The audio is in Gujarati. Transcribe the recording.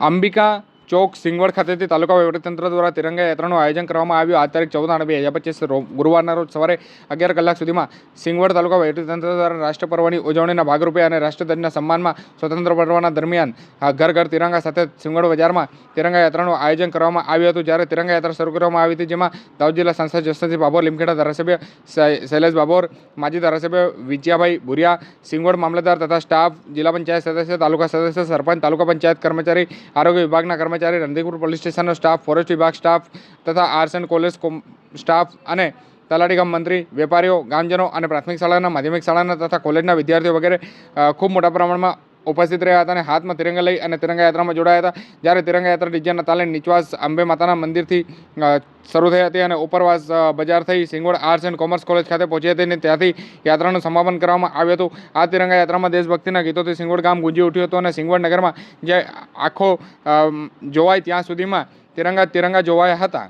અંબિકા ચોક સિંગવડ ખાતેથી તાલુકા વહીવટીતંત્ર દ્વારા તિરંગા યાત્રાનું આયોજન કરવામાં આવ્યું. આ તારીખ ચૌદ આઠ બે હજાર પચીસ ગુરુવારના રોજ સવારે અગિયાર કલાક સુધીમાં સિંગવડ તાલુકા વહીવટીતંત્ર દ્વારા રાષ્ટ્ર પર્વની ઉજવણીના ભાગરૂપે અને રાષ્ટ્રધ્વજના સન્માનમાં સ્વતંત્ર પર્વના દરમિયાન ઘર ઘર તિરંગા સાથે સિંગવડ બજારમાં તિરંગા યાત્રાનું આયોજન કરવામાં આવ્યું હતું. જ્યારે તિરંગા યાત્રા શરૂ કરવામાં આવી હતી, જેમાં દાહોદ જિલ્લા સાંસદ જસવંતસિંહ બાબોર લીમખેડા ધારાસભ્ય શૈલેષ બાબોર માજી ધારાસભ્ય વિજયાભાઈ ભુરિયા, સિંગવડ મામલતદાર તથા સ્ટાફ, જિલ્લા પંચાયત સદસ્ય, તાલુકા સદસ્ય, સરપંચ, તાલુકા પંચાયત કર્મચારી, આરોગ્ય વિભાગના કર્મચારી રણધીરપુર પોલીસ સ્ટેશનનો સ્ટાફ, ફોરેસ્ટ વિભાગ સ્ટાફ તથા આર્ટ્સ એન્ડ કોલેજ સ્ટાફ અને તલાટી ગામ મંત્રી, વેપારીઓ, ગામજનો અને પ્રાથમિક શાળાના, માધ્યમિક શાળાના તથા કોલેજના વિદ્યાર્થીઓ વગેરે ખૂબ મોટા પ્રમાણમાં ઉપસ્થિત રહ્યા હતા અને હાથમાં તિરંગા લઈ અને તિરંગા યાત્રામાં જોડાયા હતા. જ્યારે તિરંગા યાત્રા ડીજેના તાલે નીચવાસ અંબે માતાના મંદિરથી શરૂ થઈ હતી અને ઉપરવાસ બજાર થઈ Singod arts and commerce college ખાતે પહોંચી હતી અને ત્યાંથી યાત્રાનું સમાપન કરવામાં આવ્યું હતું. આ તિરંગા યાત્રામાં દેશભક્તિના ગીતોથી સિંગોડ ગામ ગુંજી ઉઠ્યું હતું અને સિંગવડ નગરમાં જે આખો જોવાય ત્યાં સુધીમાં તિરંગા તિરંગા જોવાયા હતા.